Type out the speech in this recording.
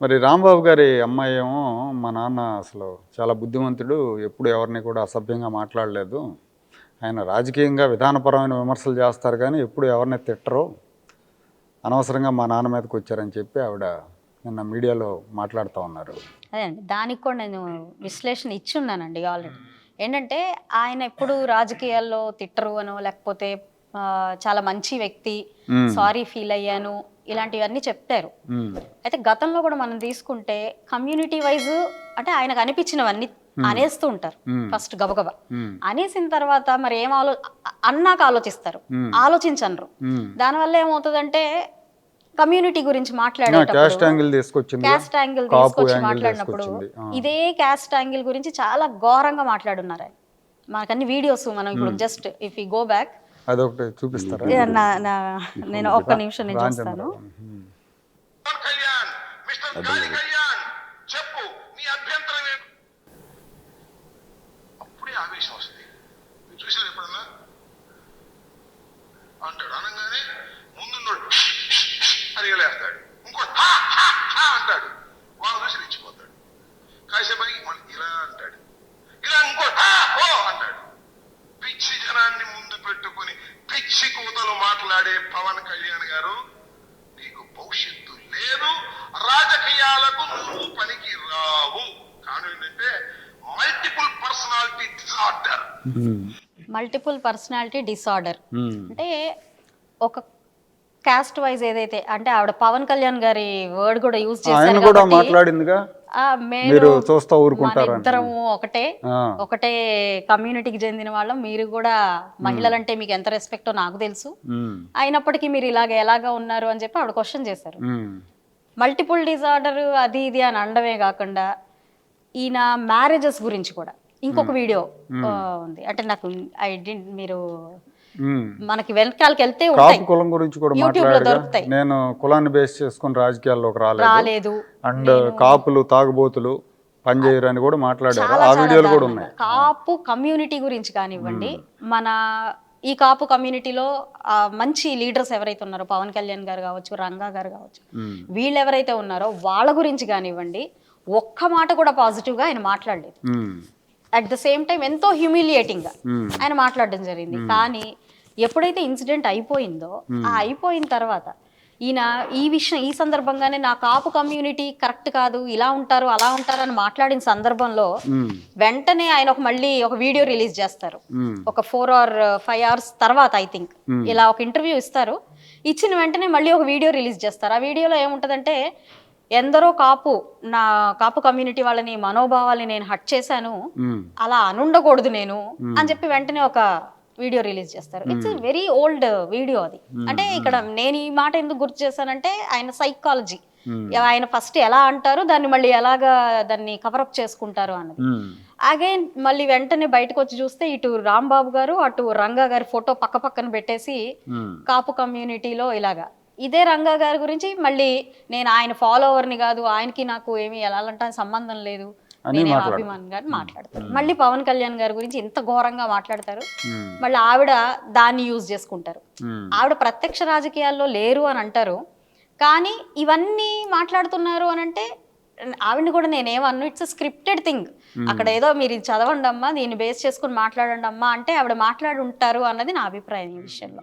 మరి రాంబాబు గారి అమ్మాయి ఏమో మా నాన్న అసలు చాలా బుద్ధిమంతుడు ఎప్పుడు ఎవరిని కూడా అసభ్యంగా మాట్లాడలేదు. ఆయన రాజకీయంగా విధానపరమైన విమర్శలు చేస్తారు కానీ ఎప్పుడు ఎవరిని తిట్టరు. అనవసరంగా మా నాన్న మీదకి వచ్చారని చెప్పి ఆవిడ నిన్న మీడియాలో మాట్లాడుతూ ఉన్నారు. అదే అండి దానికి కూడా నేను విశ్లేషణ ఇచ్చి ఉన్నానండి ఆల్రెడీ ఏంటంటే ఆయన ఎప్పుడు రాజకీయాల్లో తిట్టరు అనో లేకపోతే చాలా మంచి వ్యక్తి. సారీ ఫీల్ అయ్యాను ఇలాంటివన్నీ చెప్తారు. అయితే గతంలో కూడా మనం తీసుకుంటే కమ్యూనిటీ వైజ్ అంటే ఆయనకు అనిపించినవన్నీ అనేస్తూ ఉంటారు. ఫస్ట్ గబగబా. అనేసిన తర్వాత మరి ఏం ఆలో అన్నాక ఆలోచిస్తారు. ఆలోచించనరు. దానివల్ల ఏమవుతుందంటే కమ్యూనిటీ గురించి మాట్లాడేటప్పుడు మాట్లాడినప్పుడు. ఇదే క్యాస్ట్ యాంగిల్ గురించి చాలా ఘోరంగా మాట్లాడున్నారు ఆయన. మనకు అన్ని వీడియోస్ మనం ఇప్పుడు just if you go back అదొకటి చూపిస్తారా నేను ఒక్క నిమిషం నేను చూస్తాను చెప్పు నీ అభ్యంతరం ఏంటి అప్పుడే ఆవేశం వస్తుంది మీరు చూసారు ఎప్పుడన్నా అంటాడు అనగానే ముందున్నోడు అరిగలేస్తాడు ఇంకోటి "హా, హా, హా" అంటాడు వాళ్ళు చూసి రెచ్చిపోతాడు కాసేపు ఆగి మళ్ళీ ఇలా అంటాడు ఇలా "హా, హో" అంటాడు పిచ్చి జనాన్ని ముందు పెట్టుకుని పిచ్చి కూతలు మాట్లాడే పవన్ కళ్యాణ్ గారు నీకు భవిష్యత్తు లేదు రాజకీయాలకు నువ్వు పనికి రావు కారణం ఏంటంటే multiple personality disorder um. Multiple personality disorder. అంటే ఒక క్యాస్ట్ వైజ్ ఏదైతే అంటే ఆవిడ పవన్ కళ్యాణ్ గారి వర్డ్ కూడా యూజ్ ఆయన చేశారు కూడా మాట్లాడిందిగా మీరు చూస్తూ ఊరుకుంటారు ఇద్దరము ఒకటే. ఒకటే కమ్యూనిటీకి చెందిన వాళ్ళం. మీరు కూడా మహిళలంటే మీకు ఎంత రెస్పెక్టో నాకు తెలుసు. అయినప్పటికీ మీరు ఇలాగ ఎలాగా ఉన్నారు అని చెప్పి ఆవిడ క్వశ్చన్ చేశారు. మల్టిపుల్ డిజార్డర్ అది ఇది అని అనడమే కాకుండా ఈయన మ్యారేజెస్ గురించి కూడా. ఇంకొక వీడియో ఉంది. అంటే నాకు ఐ డింట్ మీరు. మనకి వెనకాలకి వెళ్తే కాపు కులం గురించి కూడా మాట్లాడారు. నేను కులాన్ని బేస్ చేసుకుని రాజకీయాల్లోకి రాలేదు రాలేదు అండ్ కాపులు తాగుబోతులు పనిచేయరు అని కూడా మాట్లాడారు ఆ వీడియోలు కూడా. ఉన్నాయి కాపు కమ్యూనిటీ గురించి కానివ్వండి మన ఈ కాపు కమ్యూనిటీలో మంచి లీడర్స్ ఎవరైతే ఉన్నారో పవన్ కళ్యాణ్ గారు కావచ్చు రంగా గారు కావచ్చు ఉమ్. వీళ్ళు ఎవరైతే ఉన్నారో వాళ్ళ గురించి కానివ్వండి ఒక్క మాట కూడా పాజిటివ్గా ఆయన మాట్లాడలేదు. అట్ ద సేమ్ టైం ఎంతో హ్యూమిలియేటింగ్గా ఉమ్. ఆయన మాట్లాడడం జరిగింది. కానీ ఎప్పుడైతే ఇన్సిడెంట్ అయిపోయిందో ఆ అయిపోయిన తర్వాత ఈయన ఈ విషయం ఈ సందర్భంగానే నా కాపు కమ్యూనిటీ కరెక్ట్ కాదు ఇలా ఉంటారు అలా ఉంటారు అని మాట్లాడిన సందర్భంలో. వెంటనే ఆయన ఒక మళ్ళీ ఒక వీడియో రిలీజ్ చేస్తారు. ఒక ఫోర్ ఆర్ ఫైవ్ అవర్స్ తర్వాత ఐ థింక్ ఇలా ఒక ఇంటర్వ్యూ ఇస్తారు. ఇచ్చిన వెంటనే మళ్ళీ ఒక వీడియో రిలీజ్ చేస్తారు. ఆ వీడియోలో ఏముంటదంటే ఎందరో కాపు నా కాపు కమ్యూనిటీ వాళ్ళని మనోభావాల్ని నేను హట్ చేశాను. అలా అనుండకూడదు నేను అని చెప్పి వెంటనే ఒక వీడియో రిలీజ్ చేస్తారు. ఇట్స్ వెరీ ఓల్డ్ వీడియో అది. అంటే ఇక్కడ నేను ఈ మాట ఎందుకు గుర్తు చేశానంటే ఆయన సైకాలజీ ఆయన ఫస్ట్ ఎలా అంటారు దాన్ని మళ్ళీ ఎలాగా దాన్ని కవరప్ చేసుకుంటారు అన్నది. అగైన్ మళ్ళీ వెంటనే బయటకు వచ్చి చూస్తే ఇటు రాంబాబు గారు అటు రంగా గారి ఫోటో పక్క పక్కన పెట్టేసి. కాపు కమ్యూనిటీలో ఇలాగా ఇదే రంగా గారి గురించి మళ్ళీ నేను ఆయన ఫాలోవర్ని కాదు ఆయనకి నాకు ఏమి ఎలా అంటే సంబంధం లేదు. నేనే అభిమాన్ గారిని మాట్లాడతారు. మళ్ళీ పవన్ కళ్యాణ్ గారి గురించి ఇంత ఘోరంగా మాట్లాడతారు. మళ్ళీ ఆవిడ దాన్ని యూజ్ చేసుకుంటారు. ఆవిడ ప్రత్యక్ష రాజకీయాల్లో లేరు అని అంటారు. కానీ ఇవన్నీ మాట్లాడుతున్నారు అని అంటే ఆవిడని కూడా నేనేమన్ను ఇట్స్ స్క్రిప్టెడ్ థింగ్ అక్కడ ఏదో మీరు ఇది చదవండి అమ్మా దీన్ని బేస్ చేసుకుని మాట్లాడండి అమ్మా అంటే ఆవిడ మాట్లాడి ఉంటారు అన్నది నా అభిప్రాయం ఈ విషయంలో.